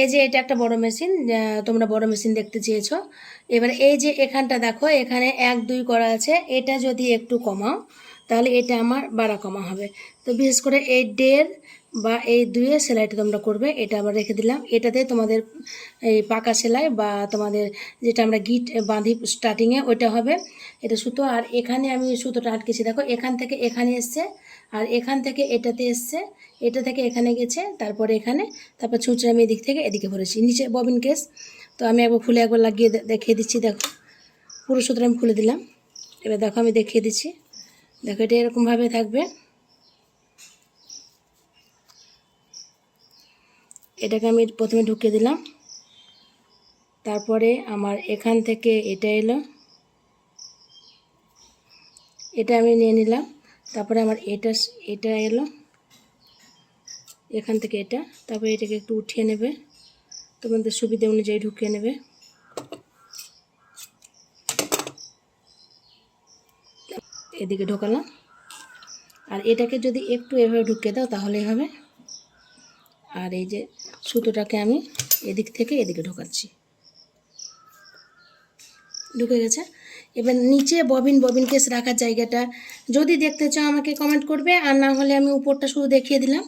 এই যে এটা একটা বড় মেশিন তোমরা বড় মেশিন দেখতে চেয়েছো। এবার এই যে এখানটা দেখো, এখানে এক দুই করা আছে, এটা যদি একটু কমাও, তাহলে এটা আমার বাড়া কমা হবে। তো বিশেষ করে এই দেড় বা এই দুইয়ের সেলাইটা তোমরা করবে, এটা আবার রেখে দিলাম। এটাতে তোমাদের এই পাকা সেলাই বা তোমাদের যেটা আমরা গিট বাঁধি স্টার্টিংয়ে ওইটা হবে। এটা সুতো, আর এখানে আমি সুতোটা আটকেছি। দেখো, এখান থেকে এখানে এসছে, আর এখান থেকে এটাতে এসছে, এটা থেকে এখানে গেছে, তারপরে এখানে, তারপর ছুঁচড়ে আমি এদিক থেকে এদিকে ভরেছি। নিচে ববিন কেস তো আমি একবার খুলে একবার লাগিয়ে দেখিয়ে দিচ্ছি, দেখো। পুরো সুতোটা আমি খুলে দিলাম। এবার দেখো, আমি দেখিয়ে দিচ্ছি। দেখো, এটা এরকমভাবে থাকবে। এটাকে আমি প্রথমে ঢুকিয়ে দিলাম। তারপরে আমার এখান থেকে এটা এলো। এটা আমি নিয়ে নিলাম। তারপরে আমার এটা এটা এলো। এখান থেকে এটা। তারপরে এটাকে একটু উঠিয়ে নেবে। তোমাদের সুবিধা অনুযায়ী ঢুকিয়ে নেবে। এদিকে ঢোকালাম। আর এটাকে যদি একটু এভাবে ঢুকিয়ে দাও তাহলেই হবে। আর এই যে সুতোটাকে আমি এদিক থেকে এদিকে ঢোকাচ্ছি। ঢুকে গেছে। এবার নিচে ববিন ববিন কেস রাখার জায়গাটা যদি দেখতে চাও আমাকে কমেন্ট করবে, আর না হলে আমি উপরটা শুধু দেখিয়ে দিলাম।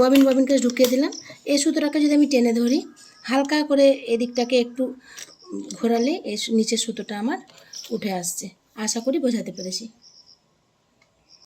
ববিন ববিন কেস ঢুকিয়ে দিলাম। এই সুতোটাকে যদি আমি টেনে ধরি, হালকা করে এদিকটাকে একটু ঘোরালে এই নিচের সুতোটা আমার উঠে আসছে। আশা করি বোঝাতে পেরেছি।